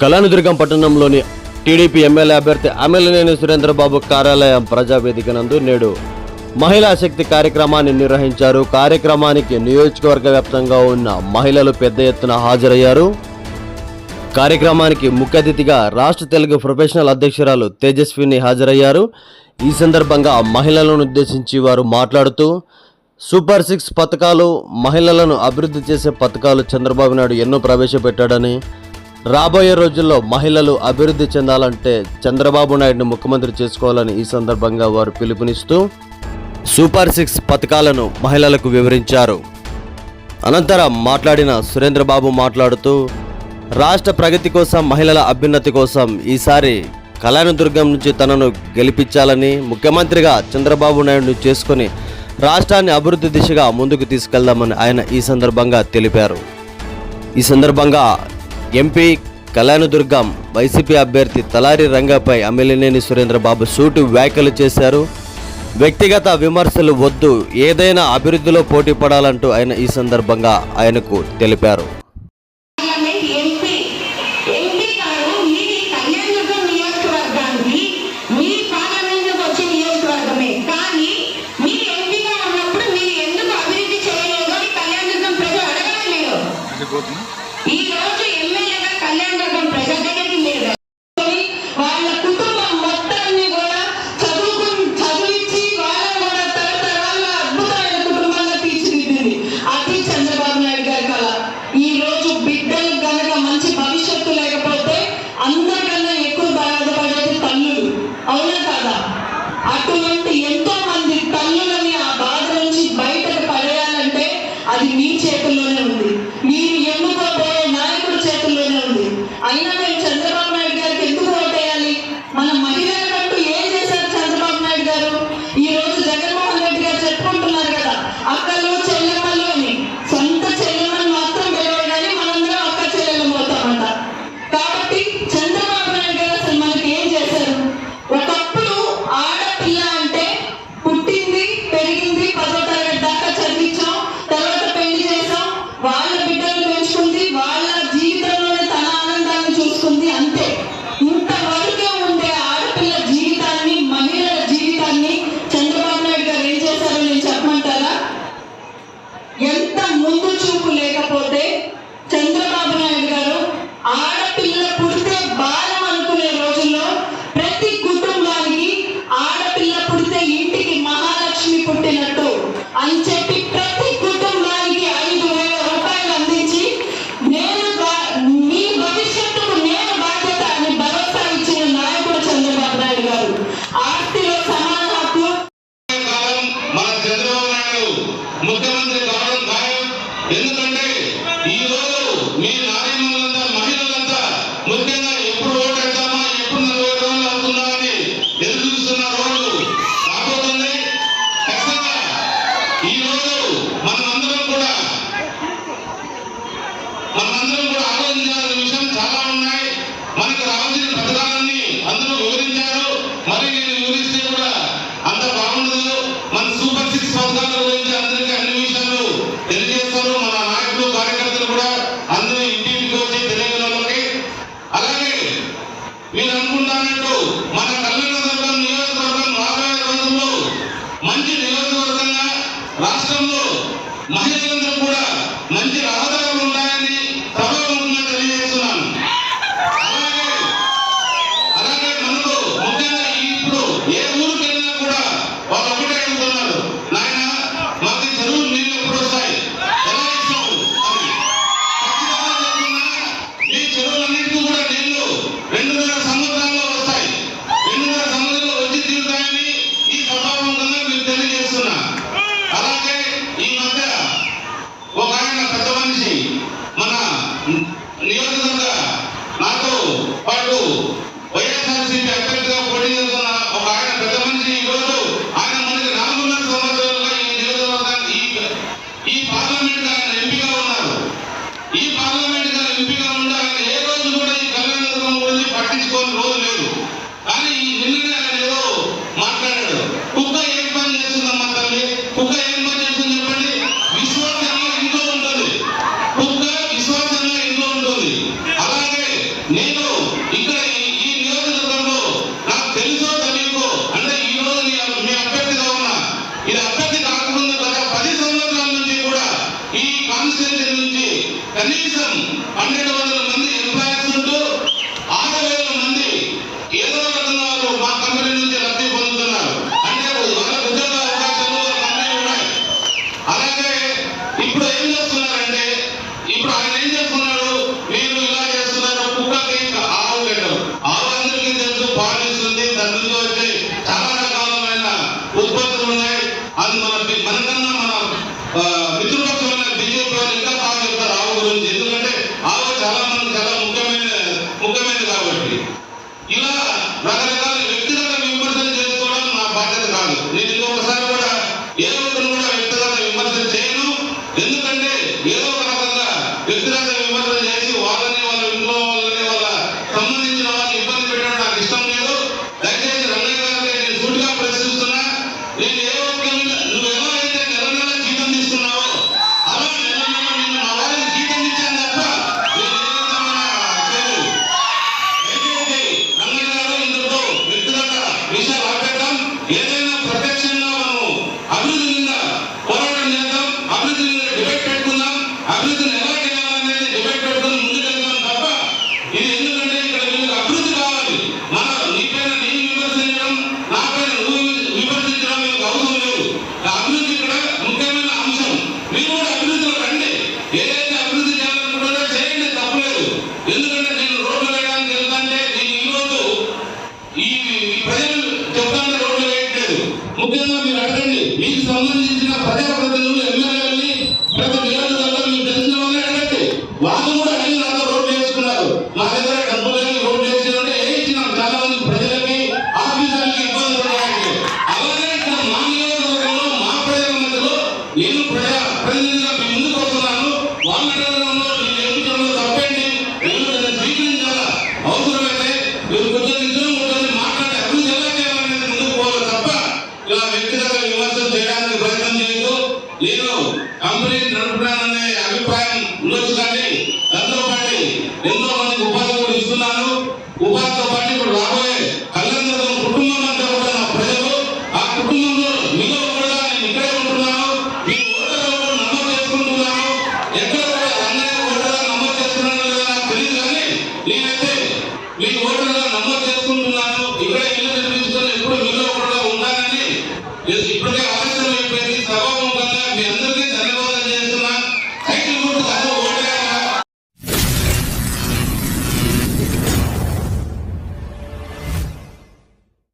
కళానుదుర్గం పట్టణంలోని TDP MLA అభ్యర్థి అమెలనేని సురేంద్రబాబు కార్యాలయం ప్రజావేదిక నందు నేడు మహిళా శక్తి కార్యక్రమాన్ని నిర్వహించారు. కార్యక్రమానికి నియోజకవర్గ వ్యాప్తంగా ఉన్న మహిళలు పెద్ద ఎత్తున హాజరయ్యారు. కార్యక్రమానికి ముఖ్య అతిథిగా రాష్ట్ర తెలుగు ప్రొఫెషనల్ అధ్యక్షురాలు తేజస్విని హాజరయ్యారు. ఈ సందర్భంగా మహిళలను ఉద్దేశించి వారు మాట్లాడుతూ సూపర్ సిక్స్ పథకాలు మహిళలను అభివృద్ధి చేసే పథకాలు చంద్రబాబు నాయుడు ఎన్నో ప్రవేశపెట్టాడని రాబోయే రోజుల్లో మహిళలు అభివృద్ధి చెందాలంటే చంద్రబాబు నాయుడును ముఖ్యమంత్రి చేసుకోవాలని ఈ సందర్భంగా వారు పిలుపునిస్తూ సూపర్ సిక్స్ పథకాలను మహిళలకు వివరించారు. అనంతరం మాట్లాడిన సురేంద్రబాబు మాట్లాడుతూ రాష్ట్ర ప్రగతి కోసం మహిళల అభ్యున్నతి కోసం ఈసారి కళ్యాణదుర్గం నుంచి తనను గెలిపించాలని ముఖ్యమంత్రిగా చంద్రబాబు నాయుడును చేసుకుని రాష్ట్రాన్ని అభివృద్ధి దిశగా ముందుకు తీసుకెళ్దామని ఆయన ఈ సందర్భంగా తెలిపారు. ఈ సందర్భంగా ఎంపీ కళ్యాణదుర్గం వైసీపీ అభ్యర్థి తలారి రంగపై అమ్మెలినేని సురేంద్రబాబు సూటు వ్యాఖ్యలు చేశారు. వ్యక్తిగత విమర్శలు వద్దు ఏదైనా అభివృద్ధిలో పోటీ పడాలంటూ ఆయన ఈ సందర్భంగా ఆయనకు తెలిపారు. మీరు అనుకుంటానంటూ మనం కానీ నిన్ననే ప్రజలు చెప్తాను రోడ్లు వేయట్లేదు ముఖ్యంగా మీరు అడగండి మీకు సంబంధించిన ప్రజాప్రతినిధులు ఎమ్మెల్యేలని ప్రతి నేను